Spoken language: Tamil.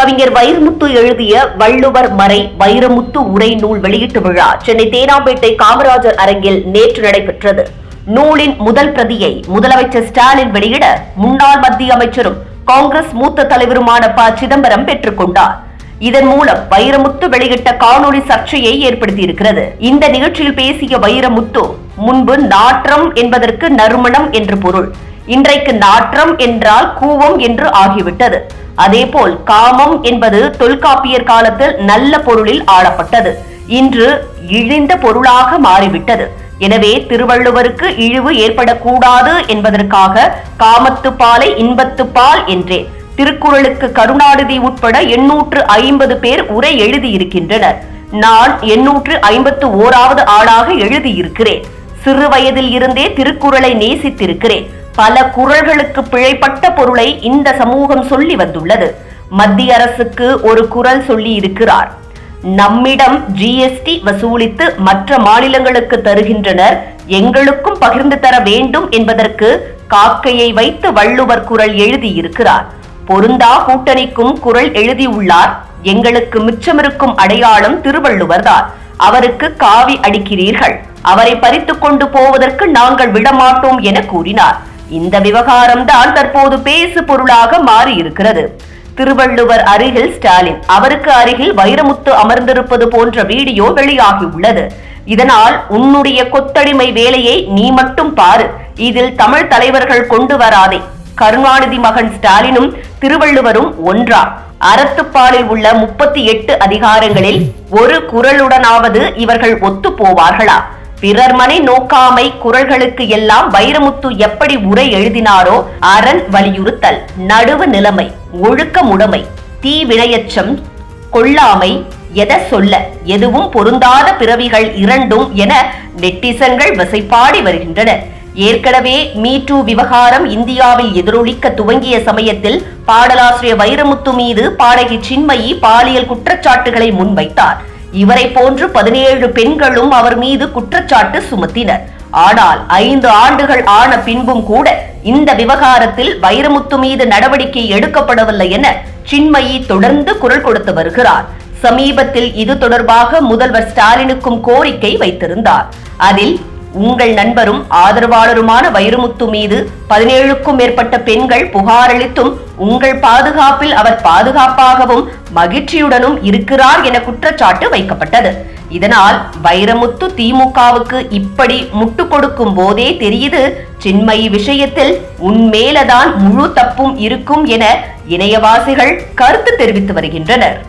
கவிஞர் வைரமுத்து எழுதிய வள்ளுவர் மறை வைரமுத்து உரை நூல் வெளியீட்டு விழா சென்னை தேனாம்பேட்டை காமராஜர் அரங்கில் நேற்று நடைபெற்றது. நூலின் முதல் பிரதியை முதலமைச்சர் ஸ்டாலின் வெளியிட முன்னாள் மத்திய அமைச்சரும் காங்கிரஸ் மூத்த தலைவருமான ப. சிதம்பரம் பெற்றுக் கொண்டார். இதன் மூலம் வைரமுத்து வெளியிட்ட காணொளி சர்ச்சையை ஏற்படுத்தியிருக்கிறது. இந்த நிகழ்ச்சியில் பேசிய வைரமுத்து முன்பு நாற்றம் என்பதற்கு நறுமணம் என்று பொருள். இன்றைக்கு நாற்றம் என்றால் கூவம் என்று ஆகிவிட்டது. அதேபோல் காமம் என்பது தொல்காப்பியர் காலத்தில் நல்ல பொருளில் ஆளப்பட்டது. இன்று இழிந்த பொருளாக மாறிவிட்டது. எனவே திருவள்ளுவருக்கு இழிவு ஏற்படக்கூடாது என்பதற்காக காமத்து பாலை இன்பத்து பால் என்றேன் திருக்குறளுக்கு கருணாநிதி உட்பட எண்ணூற்று ஐம்பது பேர் உரை எழுதியிருக்கின்றனர். நான் எண்ணூற்று ஐம்பத்து ஓராவது ஆளாக எழுதியிருக்கிறேன். சிறு வயதில் இருந்தே திருக்குறளை நேசித்திருக்கிறேன். பல குரல்களுக்கு பிழைப்பட்ட பொருளை இந்த சமூகம் சொல்லி வந்துள்ளது. மத்திய அரசுக்கு ஒரு குரல் சொல்லி இருக்கிறார். நம்மிடம் ஜிஎஸ்டி வசூலித்து மற்ற மாநிலங்களுக்கு தருகின்றனர். எங்களுக்கும் பகிர்ந்து தர வேண்டும் என்பதற்கு காக்கையை வைத்து வள்ளுவர் குரல் எழுதியிருக்கிறார். பொருந்தா கூட்டணிக்கும் குரல் எழுதியுள்ளார். எங்களுக்கு மிச்சமிருக்கும் அடையாளம் திருவள்ளுவர்தான் அவருக்கு காவி அடிக்கிறீர்கள். அவரை பறித்துக் கொண்டு போவதற்கு நாங்கள் விடமாட்டோம் என கூறினார். இந்த விவகாரம் தான் தற்போது பேசு பொருளாக மாறி இருக்கிறது திருவள்ளுவர் அருகில் ஸ்டாலின் அவருக்கு அருகில் வைரமுத்து அமர்ந்திருப்பது போன்ற வீடியோ வெளியாகியுள்ளது. இதனால் உன்னுடைய கொத்தடிமை வேலையை நீ மட்டும் பாரு. இதில் தமிழ் தலைவர்கள் கொண்டு வராதே. கருணாநிதி மகன் ஸ்டாலினும் திருவள்ளுவரும் ஒன்றா. அறத்துப்பாலில் உள்ள முப்பத்தி எட்டு அதிகாரங்களில் ஒரு குரலுடனாவது இவர்கள் ஒத்து போவார்களா? பிறர் மனை நோக்காமை குரல்களுக்கு எல்லாம் வைரமுத்து எப்படி உரை எழுதினாரோ அரண் வலியுறுத்தல். நடுவு நிலைமை ஒழுக்கமுடைமை தீ வினையச்சம் கொள்ளாமை எதை சொல்ல எதுவும் பொருந்தாத பிறவிகள் இரண்டும் என நெட்டிசன்கள் வசைப்பாடி வருகின்றனர் ஏற்கனவே மீ டூ விவகாரம் இந்தியாவில் எதிரொலிக்க துவங்கிய சமயத்தில் பாடலாசிரியர் வைரமுத்து மீது பாடகி சின்மயி பாலியல் குற்றச்சாட்டுகளை முன்வைத்தார். இவரை போன்று பதினேழு பெண்களும் அவர் மீது குற்றச்சாட்டு சுமத்தினர். ஆனால் ஐந்து ஆண்டுகள் ஆன பின்பும் கூட இந்த விவகாரத்தில் வைரமுத்து மீது நடவடிக்கை எடுக்கப்படவில்லை என சின்மயி தொடர்ந்து குரல் கொடுத்து வருகிறார். சமீபத்தில் இது தொடர்பாக முதல்வர் ஸ்டாலினுக்கும் கோரிக்கை வைத்திருந்தார். அதில் உங்கள் நண்பரும் ஆதரவாளருமான வைரமுத்து மீது பதினேழுக்கும் மேற்பட்ட பெண்கள் புகாரளித்தும் உங்கள் பாதுகாப்பில் அவர் பாதுகாப்பாகவும் மகிழ்ச்சியுடனும் இருக்கிறார் என குற்றச்சாட்டு வைக்கப்பட்டது. இதனால் வைரமுத்து திமுகவுக்கு இப்படி முட்டு கொடுக்கும் போதே தெரியுது சின்மயி விஷயத்தில் உன்மேலதான் முழு தப்பும் இருக்கும் என இணையவாசிகள் கருத்து தெரிவித்து வருகின்றனர்.